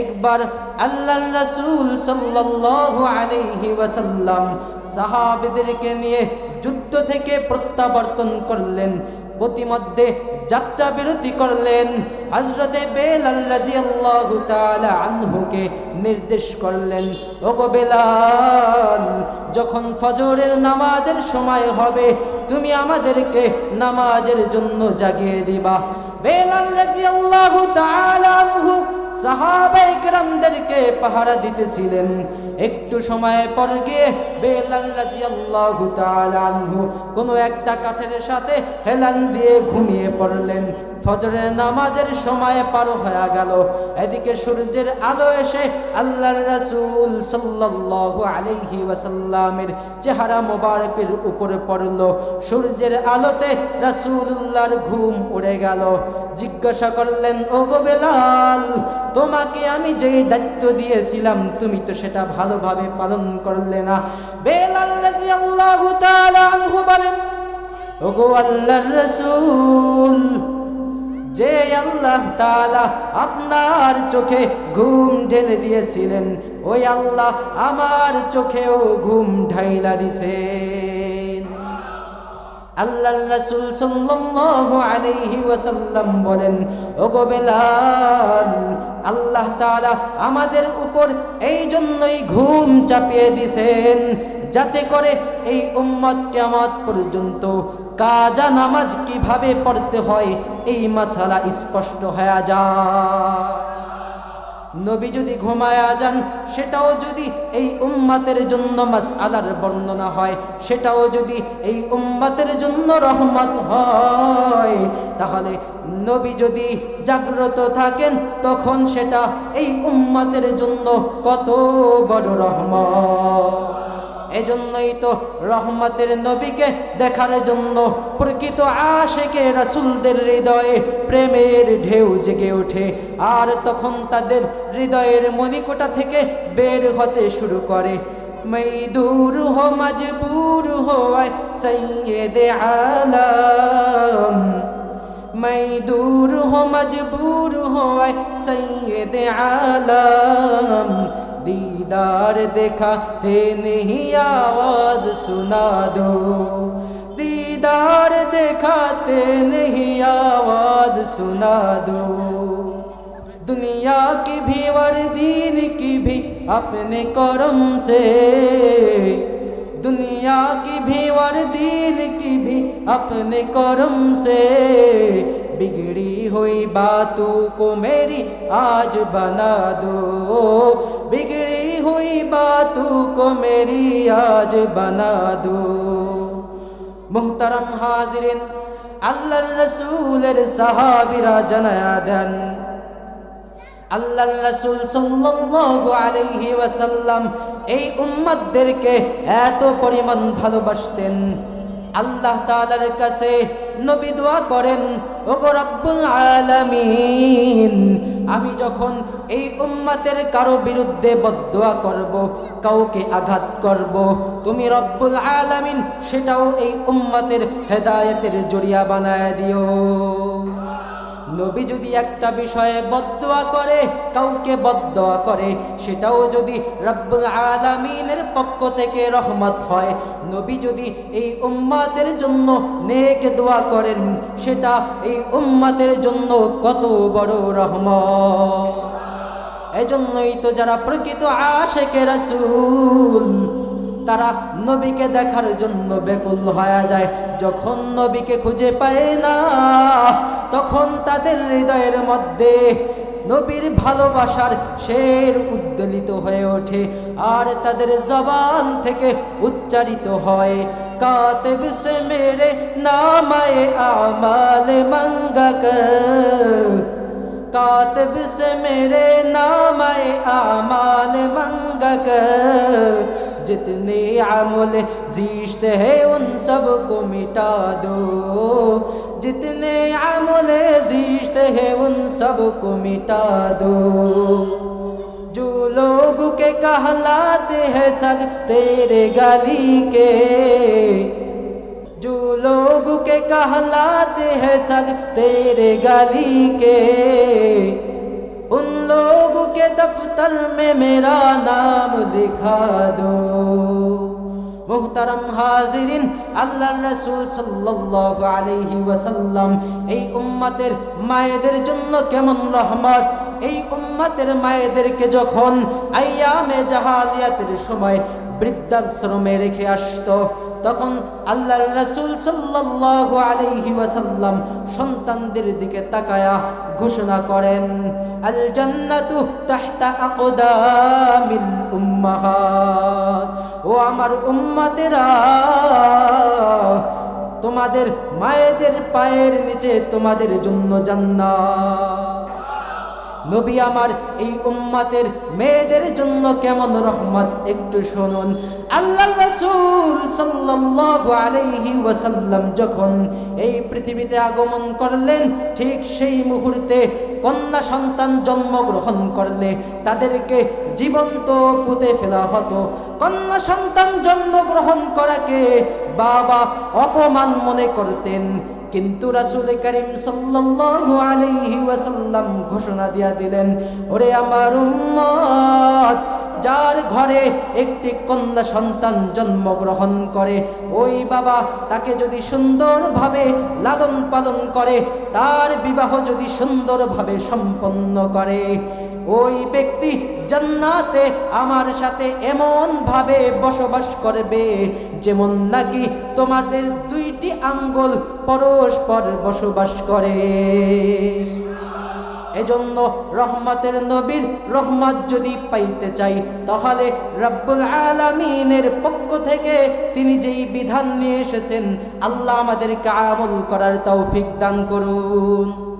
একবার আল্লাহ রাসূল সাল্লাল্লাহু আলাইহি ওয়াসাল্লাম সাহাবীদেরকে নিয়ে যুদ্ধ থেকে প্রত্যাবর্তন করলেন, প্রতিমধ্যে যাত্রা বিরতি করলেন। হজরতে বেলাল রাজিয়াল্লাহু আনহুকে নির্দেশ করলেন, ওগো বেলাল, যখন ফজরের নামাজের সময় হবে, তুমি আমাদেরকে নামাজের জন্য জাগিয়ে দিবা। বেলাল রাজিয়াল্লাহু সাহাবায়ে কেরামদেরকে পাহারা দিতেছিলেন। একটু সময় পর গিয়ে বেলাল রাদিয়াল্লাহু তাআলা আনহু কোনো একটা কাঠের সাথে হেলান দিয়ে ঘুমিয়ে পড়লেন। ফজরের নামাজের সময় পার হয়ে গেল। এদিকে সূর্যের আলো এসে আল্লাহর রাসূল সাল্লাল্লাহু আলাইহি ওয়াসাল্লামের চেহারা মোবারকের উপরে পড়ল। সূর্যের আলোতে রাসূলুল্লাহর ঘুম উড়ে গেল। জিজ্ঞাসা করলেন ও গো বেলাল, তোমাকে আমি যেই দায়িত্ব দিয়েছিলাম, তুমি তো সেটা ভালোভাবে পালন করলে না। বেলাল রাদিয়াল্লাহু তাআলা আনহু বলেন, ওগো আল্লাহর রাসূল, যে আল্লাহ তাআলা আপনার চোখে ঘুম ঢেলে দিয়েছিলেন, ওই আল্লাহ আমার চোখেও ঘুম ঢাইলা দিছেন আল্লাহ রাসূল সাল্লাল্লাহু আলাইহি ওয়াসাল্লাম বলেন, ওগো বেলাল, আল্লাহ তাআলা আমাদের উপর এই জন্যই ঘুম চাপিয়ে দিছেন যাতে করে এই উম্মত কিয়ামত পর্যন্ত কাজা নামাজ কীভাবে পড়তে হয় এই মাসালা স্পষ্ট হয়ে যায়। নবী যদি ঘুমায়া যান, সেটাও যদি এই উম্মাতের জন্য মাস আলার বর্ণনা হয়, সেটাও যদি এই উম্মাতের জন্য রহমত হয়, তাহলে নবী যদি জাগ্রত থাকেন, তখন সেটা এই উম্মাতের জন্য কত বড় রহমত। এজন্যই তো রহমতের নবীকে দেখার জন্য প্রকৃত আশেকে রাসুলদের হৃদয়ে প্রেমের ঢেউ জেগে ওঠে আর তখন তাদের হৃদয়ের মণিকোটা থেকে বের হতে শুরু করে मैं दूर हो मजबूर हो सैयद आलम मैं दूर हो मजबूर हो सैयद आलम दीदार दिखाते नहीं आवाज़ सुना दो। दीदार दिखाते नहीं आवाज़ सुना दो। दुनिया की भी और दीन की भी, अपने करम से। दुनिया की भी और दीन की भी, अपने करम से। बिगड़ी हुई बातों को मेरी आज बना दो। बिगड़ी बातों को मेरी आज बना दो মুহতারাম হাজিরিন আল্লাহর রসুলের সাহাবিরা জানায়া দেন আল্লাহর রসুল সাল্লাল্লাহু আলাইহি ওয়াসাল্লাম এই উম্মতদেরকে এত পরিমাণ ভালোবাসতেন আল্লাহ তাআলার কাছে নবী দোয়া করেন ওগো রব্বুল আলামিন আমি যখন এই উম্মাতের কারও বিরুদ্ধে বদোয়া করব, কাউকে আঘাত করব, তুমি রব্বুল আলামিন সেটাও এই উম্মাতের হেদায়েতের জড়িয়া বানায় দিও। নবী যদি একটা বিষয়ে বদদোয়া করে, কাউকে বদদোয়া করে, সেটাও যদি রব্বুল আলামিনের পক্ষ থেকে রহমত হয়, নবী যদি এই উম্মাতের জন্য নেক দোয়া করেন, সেটা এই উম্মাতের জন্য কত বড় রহমত। এজন্যই তো যারা প্রকৃত আশেকে রাসূল, তারা নবীকে দেখার জন্য বেকুল হয়ে যায়। যখন নবীকে খুঁজে পায় না তখন তাদের হৃদয়ের মধ্যে নবীর ভালোবাসার শের উদ্দোলিত হয়ে ওঠে আর তাদের জবান থেকে উচ্চারিত হয় কাতেব সে মেরে নামায়ে আমাল মঙ্গা কর कातब से मेरे नाम आमाल मंग कर जितने अमल जीश्त है उन सब को मिटा दो जितने अमल जीश्त है, उन सबको मिटा दो। जो लोग के कहलाते हैं सग तेरे गली के, जो लोग के कहलाते हैं सग तेरे गली के, उन लोगों के दफ्तर में मेरा नाम दिखा दो। মুহতারাম হাজিরিন, আল্লাহর রাসূল সাল্লাল্লাহু আলাইহি ওয়াসাল্লাম, এই উম্মতের মায়েদের জন্য কেমন রহমত? এই উম্মতের মায়েদেরকে যখন আইয়ামে জাহালিয়াতের সময় বৃদ্ধাশ্রমে রেখে আসতো, তখন আল্লাহর রাসূল সাল্লাল্লাহু আলাইহি ওয়াসাল্লাম সন্তানদের দিকে তাকায়া ঘোষণা করেন আল জান্নাতু তাহতা আকদামিল উম্মাহাত। ও আমার উম্মাদেরা তোমাদের মায়েদের পায়ের নিচে তোমাদের জন্য জান্নাত। নবী আমার এই উম্মাতের মেয়েদের জন্য কেমন রহমত একটু শুনুন। আল্লাহ রাসূল সাল্লাল্লাহু আলাইহি ওয়াসাল্লাম যখন এই পৃথিবীতে আগমন করলেন, ঠিক সেই মুহূর্তে কন্যা সন্তান জন্মগ্রহণ করলে তাদেরকে জীবন্ত পুঁতে ফেলা হতো। কন্যা সন্তান জন্মগ্রহণ করাকে বাবা অপমান মনে করতেন। কিন্তু রাসূল করিম সাল্লাল্লাহু আলাইহি ওয়াসাল্লাম ঘোষণা দিয়া দিলেন, ওরে আমার উম্মত, যার ঘরে একটি কন্যা সন্তান জন্মগ্রহণ করে, ওই বাবা তাকে যদি সুন্দরভাবে লালন পালন করে, তার বিবাহ যদি সুন্দরভাবে সম্পন্ন করে ওই ব্যক্তি জান্নাতে আমার সাথে এমন ভাবে বসবাস করবে যেমন নাকি তোমাদের দুইটি আঙ্গুল পরস্পর বসবাস করে। এজন্য রহমতের নবীর রহমত যদি পাইতে চাই, তাহলে রব্বুল আলামিনের পক্ষ থেকে তিনি যেই বিধান নিয়ে এসেছেন, আল্লাহ আমাদেরকে আমল করার তৌফিক দান করুন।